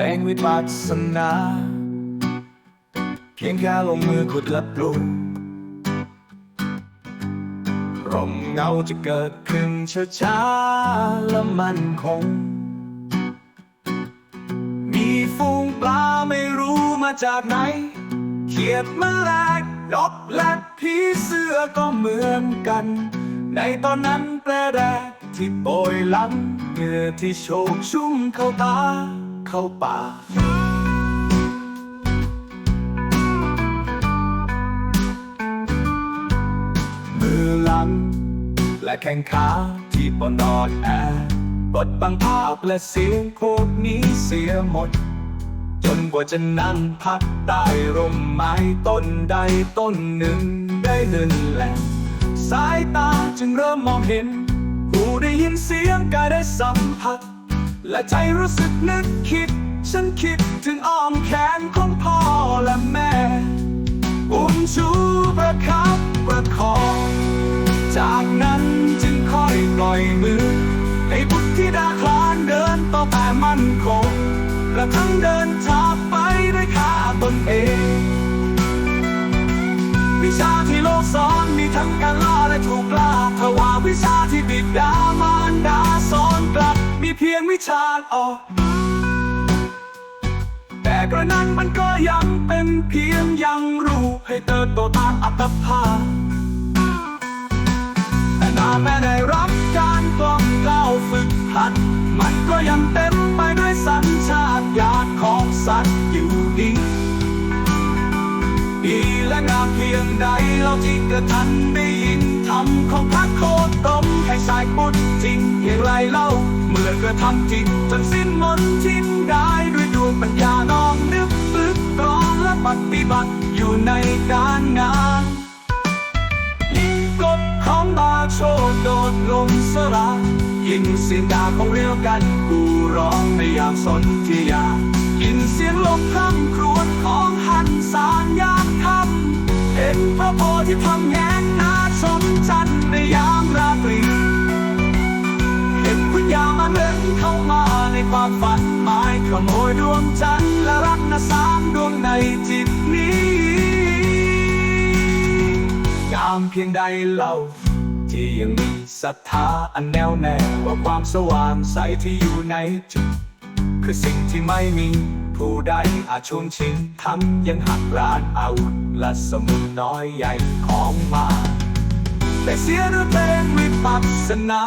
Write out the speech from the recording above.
ลงวิปัสสนา เพียงแค่ลงมือขุดและปลูกร่มเงาจะเกิดขึ้นช้าๆและมันคง มีฝูงปลาไม่รู้มาจากไหน เขียดแมลงนกและผีเสื้อก็เหมือนกัน ในตอนนั้นแปลแดดที่โปรยหลังเหงื่อที่โชกชุ่มเข้าตา เข้าปามือหลัง และแข้งขาที่ปนอนแอบดบังภาพและเสียงพวกนี้เสียหมด จนกว่าจะนั่งพักใต้ร่มไม้ต้นใดต้นหนึ่งได้เดินแหลมสายตาจึงเริ่มมองเห็น หูได้ยินเสียงกายได้สัมผัส และใจรู้สึกนึกคิด ฉันคิดถึงอ้อมแขนของพ่อและแม่ อุ้มชูประคับประคอง จากนั้นจึงค่อยปล่อยมือ ให้บุตรธิดาคลานเดินต่อแต่มั่นคงกระทั่งเดินจากไปด้วยขาตนเองวิชาที่โลกสอนมีทั้งการล่าและถูกล่าทว่าวิชาที่บิดา มีเพียงวิชาออก แต่กระนั้นมันก็ยังเป็นเพียงยังรู้ให้เติบโตตามอัตภาพแต่นาแม่ได้รับการกล่อมเกล้าฝึกหัด มันก็ยังเต็มไปด้วยสัญชาตญาณของสัตว์อยู่ดีดีและงามเพียงใดเราที่กระทันได้ยินธรรมของพระโคตรมให้สายพุทธจริงอย่างไรเล่า กระทำจริงจนสิ้นมนทินได้ด้วยดวงปัญญาน้อมนึกฝึกตรองและปฏิบัติอยู่ในการงานยิ่งกดของบาโชดโดดลงสลายิ่งเสียงดาของเรียวกันกูร้องในยามสนที่ยายินเสียงลมพร่ำครวญของหันสารยามค่ำเห็นพระโพธิพรำแงนหน้าชมจันในยามราตรี เดินเข้ามาในความฝันหมายขโมยดวงจันทร์และรักนะสามดวงในจิตนี้งามเพียงใดเล่าที่ยังมีศรัทธาอันแน่วแน่ว่าความสว่างใสที่อยู่ในจุดคือสิ่งที่ไม่มีผู้ใดอาจช่วงชิงทั้งยังหักร้านอาวุธและสมุนน้อยใหญ่ของมา แต่เสียด้วยเพลงวิปัสสนา